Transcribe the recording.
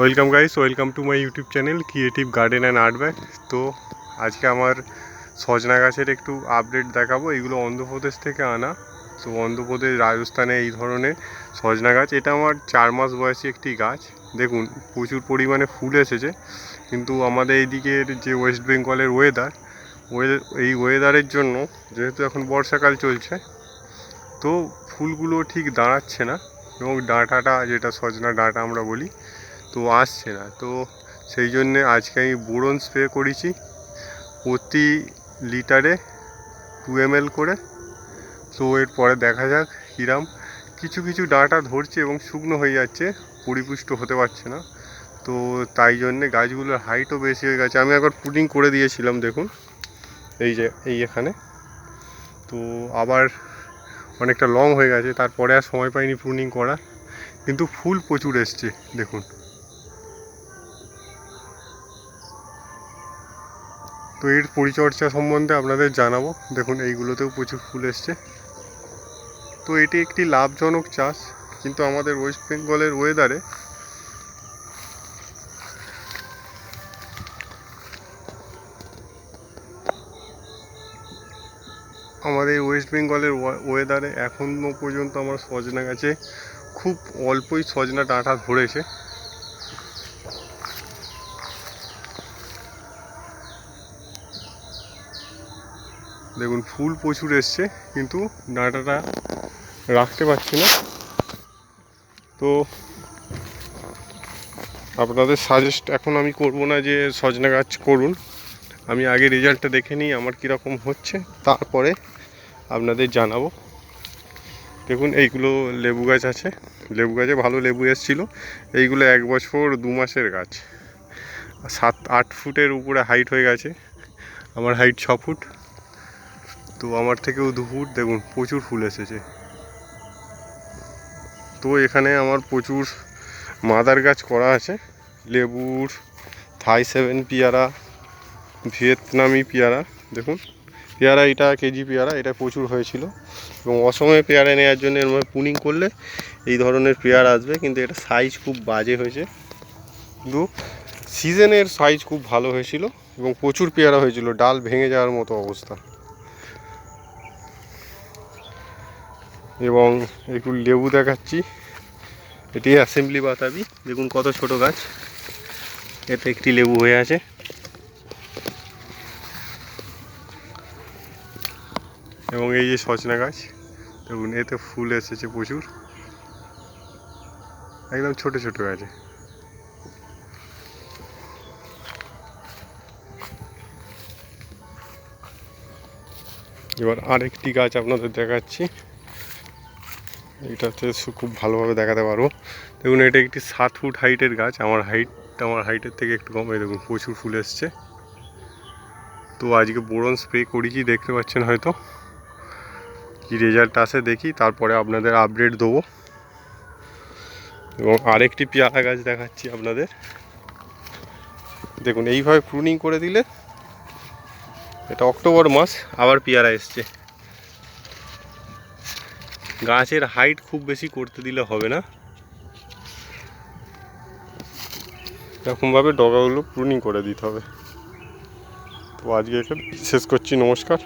Welcome guys welcome to my YouTube channel creative garden and art bag তো আজকে আমার সজনা গাছের একটু আপডেট দেখাবো। এগুলো অন্ধ্রপ্রদেশ থেকে আনা। তো অন্ধ্রপ্রদেশ, রাজস্থানে এই ধরনের সজনা গাছ। এটা আমার চার মাস বয়সী একটি গাছ। দেখুন, প্রচুর পরিমাণে ফুল এসেছে। কিন্তু আমাদের এইদিকের যে ওয়েস্ট বেঙ্গলের ওয়েদার এই ওয়েদারের জন্য যেহেতু এখন বর্ষাকাল চলছে, তো ফুলগুলো ঠিক দাঁড়াচ্ছে না। এবং ডাঁটাটা, যেটা সজনা ডাঁটা আমরা বলি তো আসছে না। তো সেই জন্যে আজকে আমি বোরন স্প্রে করেছি প্রতি লিটারে টু এম করে। তো এরপরে দেখা যাক কিরাম। কিছু কিছু ডাঁটা ধরছে এবং শুকনো হয়ে যাচ্ছে, পরিপুষ্ট হতে পারছে না। তো তাই জন্যে গাছগুলোর হাইটও বেশি হয়ে গেছে। আমি একবার পুডিং করে দিয়েছিলাম, দেখুন। এই যে, এই এখানে। তো আবার অনেকটা লং হয়ে গেছে, তারপরে আর সময় পাইনি প্রুনিং করার। কিন্তু ফুল প্রচুর এসছে, দেখুন। তো এর পরিচর্যা সম্বন্ধে আপনাদের জানাব। দেখুন, এইগুলোতেও প্রচুর ফুল এসছে। তো এটি একটি লাভজনক চাষ, কিন্তু আমাদের ওয়েস্ট বেঙ্গলের ওয়েদারে আমাদের ওয়েস্ট বেঙ্গলের ওয়েদারে এখনও পর্যন্ত আমার সজনা গাছে খুব অল্পই সজনা ডাঁটা ধরেছে। দেখুন, ফুল প্রচুর এসছে, কিন্তু ডাঁটাটা রাখতে পারছি না। তো আপনাদের সাজেস্ট এখন আমি করব না যে সজনা গাছ করুন। আমি আগে রেজাল্টটা দেখে নিই, আমার কীরকম হচ্ছে, তারপরে আপনাদের জানাব। দেখুন, এইগুলো লেবু গাছ আছে। লেবু গাছে ভালো লেবু এসেছিল। এইগুলো এক বছর, দু মাসের গাছ। সাত, আট ফুটের উপরে হাইট হয়ে গেছে। আমার হাইট ছ ফুট। তো আমার থেকেও দু ফুট দেখুন, প্রচুর ফুল এসেছে। তো এখানে আমার প্রচুর মাদার গাছ করা আছে। লেবুর, থাই সেভেন পেয়ারা, ভিয়েতনামি পেয়ারা, দেখুন। পেয়ারা এটা কেজি পেয়ারা, এটা প্রচুর হয়েছিল। এবং অসময়ে পেয়ারা নেওয়ার জন্য এর মধ্যে পুনিং করলে এই ধরনের পেয়ারা আসবে, কিন্তু এটা সাইজ খুব বাজে হয়েছে। কিন্তু সিজনের সাইজ খুব ভালো হয়েছিল এবং প্রচুর পেয়ারা হয়েছিল, ডাল ভেঙে যাওয়ার মতো অবস্থা। এবং একটু লেবু দেখাচ্ছি। এটি অ্যাসেম্বলি বাতাবি। দেখুন কত ছোট গাছ। এতে একটি লেবু হয়ে আছে। এবং এই যে সজনা গাছ, দেখুন, এতে ফুল এসেছে প্রচুর। একদম ছোট ছোট আছে এবার আরেকটি গাছ আপনাদের দেখাচ্ছি। এটাতে খুব ভালোভাবে দেখাতে পারব। দেখুন, এটা একটি সাত ফুট হাইটের গাছ। আমার হাইট আমার হাইটের থেকে একটু কম। এই দেখুন, প্রচুর ফুল এসছে। তো আজকে বোরন স্প্রে করেছি দেখতে পাচ্ছেন হয়তো? কি রেজাল্ট আসে দেখি। তারপরে আপনাদের আপডেট দেবো। এবং আরেকটি পেয়ারা গাছ দেখাচ্ছি আপনাদের। দেখুন, এইভাবে প্রুনিং করে দিলে এটা অক্টোবর মাস আবার পেয়ারা এসছে। গাছের হাইট খুব বেশি করতে দিলে হবে না। এরকমভাবে ডগাগুলো প্রুনিং করে দিতে হবে। তো আজকে শেষ করছি, নমস্কার।